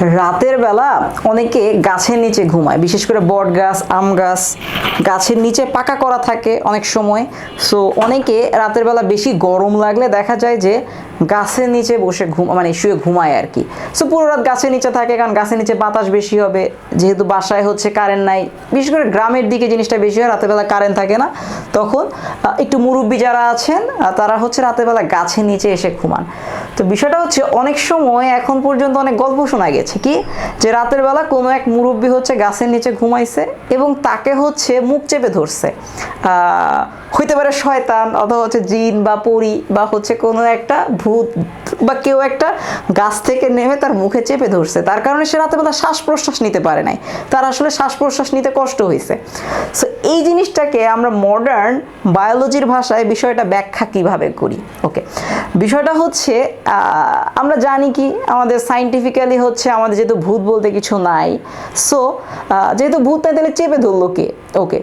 রাতের বেলা অনেকে গাছের নিচে ঘুমায়, বিশেষ করে বট গাছ, আম গাছ, গাছের নিচে পাকা করা থাকে অনেক সময়। সো অনেকে রাতের বেলা বেশি গরম লাগলে দেখা যায় যে গাছের নিচে বসে ঘুম মানে শুয়ে ঘুমায় আর কি সো পুরো রাত গাছের নিচে থাকে, কারণ গাছের নিচে বাতাস বেশি হবে, যেহেতু বাসায় হচ্ছে কারেন্ট নাই। বিশেষ করে গ্রামের দিকে জিনিসটা বেশি হয়, রাতের বেলা কারেন্ট থাকে না। তখন একটু মুরব্বী যারা আছেন তারা হচ্ছে রাতের বেলা গাছের নিচে এসে ঘুমান। তো বিষয়টা হচ্ছে অনেক সময় এখন পর্যন্ত অনেক গল্প শোনা গেছে কি? যে রাতের বেলা কোনো এক মুরব্বী হচ্ছে গাছের নিচে ঘুমাইছে এবং তাকে হচ্ছে মুখ চেপে ধরছে। হইতে পারে শয়তান অথবা হচ্ছে জিন বা পরি বা হচ্ছে কোনো একটা ভূত বা কেউ একটা গাছ থেকে নেমে তার মুখে চেপে ধরছে। তার কারণে সে রাতের বেলা শ্বাস প্রশ্বাস নিতে পারে নাই। তার আসলে শ্বাস প্রশ্বাস নিতে কষ্ট হয়েছে সো এই জিনিসটাকে আমরা মডার্ন বায়োলজির ভাষায় বিষয়টা ব্যাখ্যা কীভাবে করি? ওকে বিষয়টা হচ্ছে আমরা জানি কি, আমাদের সাইন্টিফিক্যালি হচ্ছে আমাদের যেহেতু ভূত বলতে কিছু নাই। সো যেহেতু ভূত নাই, তাহলে চেপে ধরলো কে? ওকে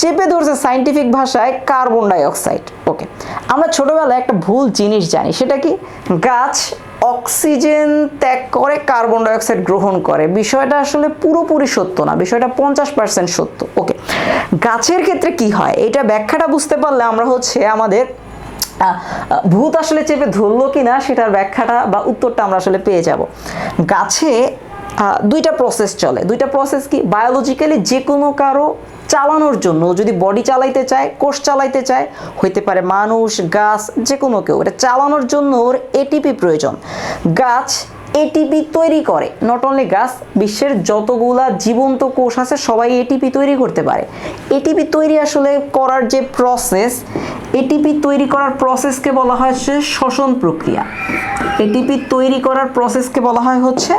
চেপে ধরছে সাইন্টিফিক ভাষায় কার্বন ডাইঅক্সাইড ওকে আমরা ছোটবেলায় একটা ভুল জিনিস জানি, সেটা কি? গাছ অক্সিজেন ত্যাগ করে কার্বন ডাইঅক্সাইড গ্রহণ করে। বিষয়টা আসলে পুরোপুরি সত্য না, বিষয়টা পঞ্চাশ পার্সেন্ট সত্য। ওকে গাছের ক্ষেত্রে কি হয়? এটা ব্যাখ্যাটা বুঝতে পারলে আমরা হচ্ছে আমাদের ভূত আসলে চেপে ধরলো কি না সেটার ব্যাখ্যাটা বা উত্তরটা আমরা আসলে পেয়ে যাব। গাছে দুইটা প্রসেস চলে। দুইটা প্রসেস কি? বায়োলজিক্যালি যে কোনো কারও চালানোর জন্য, যদি বডি চালাইতে চায়, কোষ চালাইতে চায়, হইতে পারে মানুষ, গাছ, যে কোনো কেউ, এটা চালানোর জন্য ওর এটিপি প্রয়োজন। গাছ এটিপি তৈরি করে। নট অনলি গাছ বিশ্বের যতগুলা জীবন্ত কোষ আছে, সবাই এটিপি তৈরি করতে পারে। এটিপি তৈরি আসলে করার যে প্রসেস এটিপি তৈরি করার প্রসেসকে বলা হয় হচ্ছে শ্বসন প্রক্রিয়া। এটিপি তৈরি করার প্রসেসকে বলা হয় হচ্ছে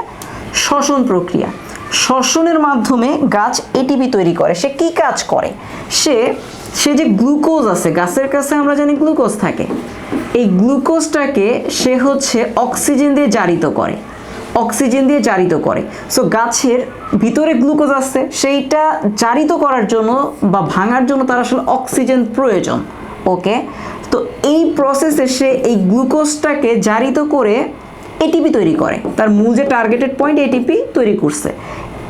শ্বসন প্রক্রিয়া। শ্বসনের মাধ্যমে গাছ এটিপি তৈরি করে। সে কি কাজ করে? সে সে যে গ্লুকোজ আছে, গাছের কাছে আমরা জানি গ্লুকোজ থাকে, এই গ্লুকোজটাকে সে হচ্ছে অক্সিজেন দিয়ে জারিত করে, অক্সিজেন দিয়ে জারিত করে। সো গাছের ভিতরে গ্লুকোজ আছে, সেইটা জারিত করার জন্য বা ভাঙার জন্য তার আসলে অক্সিজেন প্রয়োজন ওকে তো এই প্রসেসে সে এই গ্লুকোজটাকে জারিত করে এটিপি তৈরি করে। তার মূল যে টার্গেটেড পয়েন্ট এটিপি তৈরি করছে।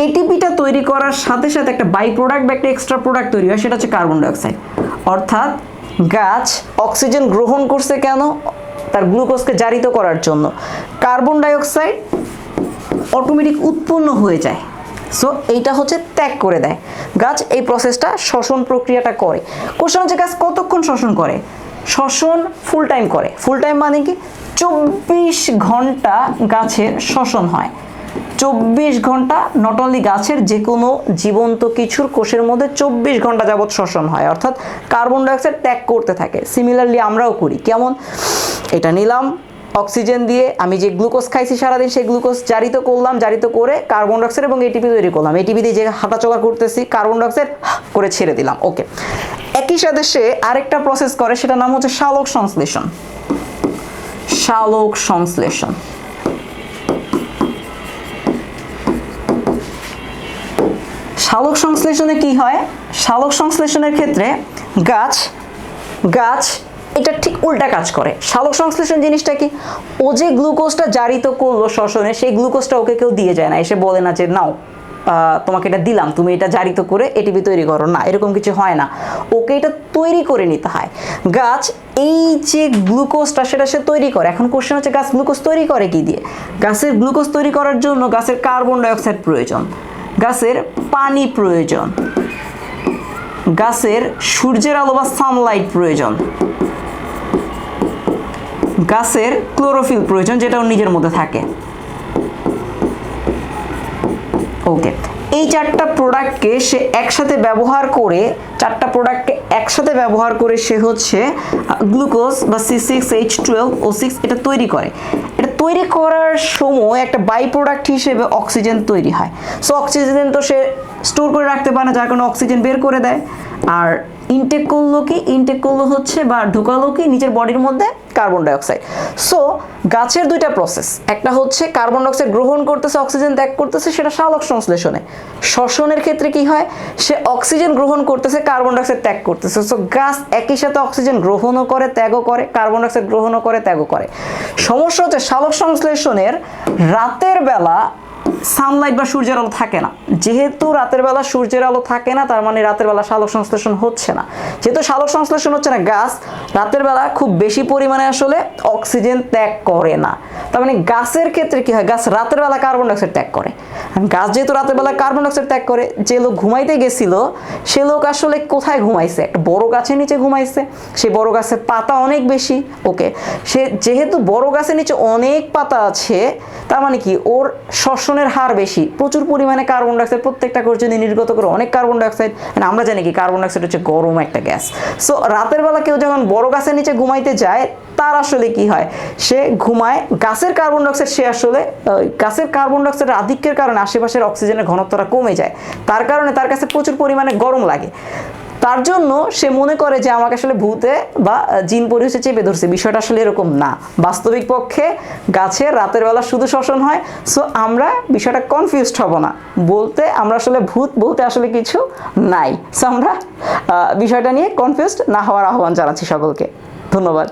এটিপিটা তৈরি করার সাথে সাথে একটা বাই প্রোডাক্ট বা একটা এক্সট্রা প্রোডাক্ট তৈরি হয়, সেটা হচ্ছে কার্বন ডাইঅক্সাইড অর্থাৎ গাছ অক্সিজেন গ্রহণ করছে কেন? তার গ্লুকোজকে জারিত করার জন্য। কার্বন ডাইঅক্সাইড অটোমেটিক উৎপন্ন হয়ে যায়। সো এইটা হচ্ছে ত্যাগ করে দেয়। গাছ এই প্রসেসটা শ্বসন প্রক্রিয়াটা করে। কোশ্চেন হচ্ছে, গাছ কতক্ষণ শ্বসন করে? শ্বসন ফুল টাইম করে। ফুল টাইম মানে কি? চব্বিশ ঘণ্টা গাছের শ্বসন হয়। চব্বিশ ঘণ্টা নট অনলি গাছের যে কোনো জীবন্ত কিছুর কোষের মধ্যে চব্বিশ ঘণ্টা যাবৎ শ্বসন হয়। অর্থাৎ কার্বন ডাইঅক্সাইড ত্যাগ করতে থাকে। সিমিলারলি আমরাও করি। কেমন? এটা নিলাম অক্সিজেন দিয়ে আমি যে গ্লুকোজ খাইছি সারাদিন, সেই গ্লুকোজ জারিত করলাম, জারিত করে কার্বন ডাইঅক্সাইড এবং এটিপি তৈরি করলাম। এটিপি দিয়ে যে হাঁটাচলা করতেছি কার্বন ডাইঅক্সাইড করে ছেড়ে দিলাম। ওকে সাথে সে আরেকটা প্রসেস করে, সেটার নাম হচ্ছে শালক সংশ্লেষণ। শালক সংশ্লেষণ। শালক সংশ্লেষণে কি হয়? শালক সংশ্লেষণের ক্ষেত্রে গাছ গাছ, এটা ঠিক উল্টা কাজ করে। শালক সংশ্লেষণ জিনিসটা কি? ও যে গ্লুকোজটা জারিত করল শ্বসনে, সেই গ্লুকোজটা ওকে কেউ দিয়ে যায় না, এসে বলে না যে, নাও তোমাকে এটা দিলাম, তুমি এটা জারিত করে এটিপি তৈরি করো। না, এরকম কিছু হয় না। ওকে এটা তৈরি করে নিতে হয়। গাছ, এই যে গ্লুকোজটা, সেটা সে তৈরি করে। এখন কোশ্চেন হচ্ছে, গাছ গ্লুকোজ তৈরি করে কি দিয়ে? গাছের গ্লুকোজ তৈরি করার জন্য গাছের কার্বন ডাইঅক্সাইড প্রয়োজন। গাছের পানি প্রয়োজন। গাছের সূর্যের আলো বা সানলাইট প্রয়োজন। গাছের ক্লোরোফিল প্রয়োজন যেটা ওর নিজের মধ্যে থাকে। ওকে এই চারটা প্রোডাক্টকে সে একসাথে ব্যবহার করে, চারটা প্রোডাক্টকে একসাথে ব্যবহার করে সে হচ্ছে গ্লুকোজ বা C six H twelve O six এটা তৈরি করে। এটা তৈরি করার সময় একটা বাই প্রোডাক্ট হিসেবে অক্সিজেন তৈরি হয়। সো অক্সিজেন তো সে স্টোর করে রাখতে পারে না, যার কারণে অক্সিজেন বের করে দেয়। আর ইনটেক করল কি? ইনটেক করল হচ্ছে বা ঢুকালো কি? নিজের বডির মধ্যে কার্বন ডাইঅক্সাইড সো গাছের দুইটা প্রসেস একটা হচ্ছে কার্বন ডাইঅক্সাইড গ্রহণ করতেছে অক্সিজেন ত্যাগ করতেছে, সেটা শালক সংশ্লেষণে। শ্বসনের ক্ষেত্রে কি হয়? সে অক্সিজেন গ্রহণ করতেছে কার্বন ডাইঅক্সাইড ত্যাগ করতেছে। সো গাছ একই সাথে অক্সিজেন গ্রহণও করে, ত্যাগও করে কার্বন ডাইঅক্সাইড গ্রহণও করে, ত্যাগও করে। সমস্যা হচ্ছে শালক সংশ্লেষণের রাতের বেলা সানলাইট বা সূর্যের আলো থাকে না। যেহেতু রাতের বেলা সূর্যের আলো থাকে না, তার মানে রাতের বেলা শালক সংশ্লেষণ হচ্ছে না। যেহেতু শালক সংশ্লেষণ হচ্ছে না, গাছ রাতের বেলা খুব বেশি পরিমাণে আসলে অক্সিজেন ত্যাগ করে না। তার মানে গাছের ক্ষেত্রে কি হয়? গাছ রাতের বেলা কার্বন ডাইঅক্সাইড ত্যাগ করে। গাছ যেহেতু রাতের বেলা কার্বন ডাইঅক্সাইড ত্যাগ করে, যে লোক ঘুমাইতে গেছিল, সে লোক আসলে কোথায় ঘুমাইছে? একটা বড় গাছের নিচে ঘুমাইছে। সেই বড় গাছের পাতা অনেক বেশি, ওকে? সে যেহেতু বড় গাছের নিচে অনেক পাতা আছে, তার মানে কি? ওর শ্বসনের হার বেশি। প্রচুর পরিমাণে কার্বন ডাইঅক্সাইড প্রত্যেকটা কোষ যদি নির্গত করে অনেক কার্বন ডাইঅক্সাইড আমরা জানি কি কার্বন ডাইঅক্সাইড হচ্ছে গরম একটা গ্যাস সো রাতের বেলা কেউ যখন বড় গাছের নিচে ঘুমাইতে যায়, তার আসলে কি হয়? সে ঘুমায়, গাছের কার্বন ডাইঅক্সাইড সে আসলে গাছের কার্বন ডাইঅক্সাইডের আধিক্যের কারণে আশেপাশের অক্সিজেনের ঘনত্বটা কমে যায়। তার কারণে তার কাছে প্রচুর পরিমাণে গরম লাগে। তার জন্য সে মনে করে যে আমাকে আসলে ভূতে বা জিন পরিবেশে চেপে ধরছে। বিষয়টা আসলে এরকম না। বাস্তবিক পক্ষে গাছে রাতের বেলা শুধু শ্বসন হয়। সো আমরা বিষয়টা কনফিউজড হব না। বলতে আমরা আসলে ভূত, বলতে আসলে কিছু নাই। সো আমরা বিষয়টা নিয়ে কনফিউজড না হওয়ার আহ্বান জানাচ্ছি সকলকে। ধন্যবাদ।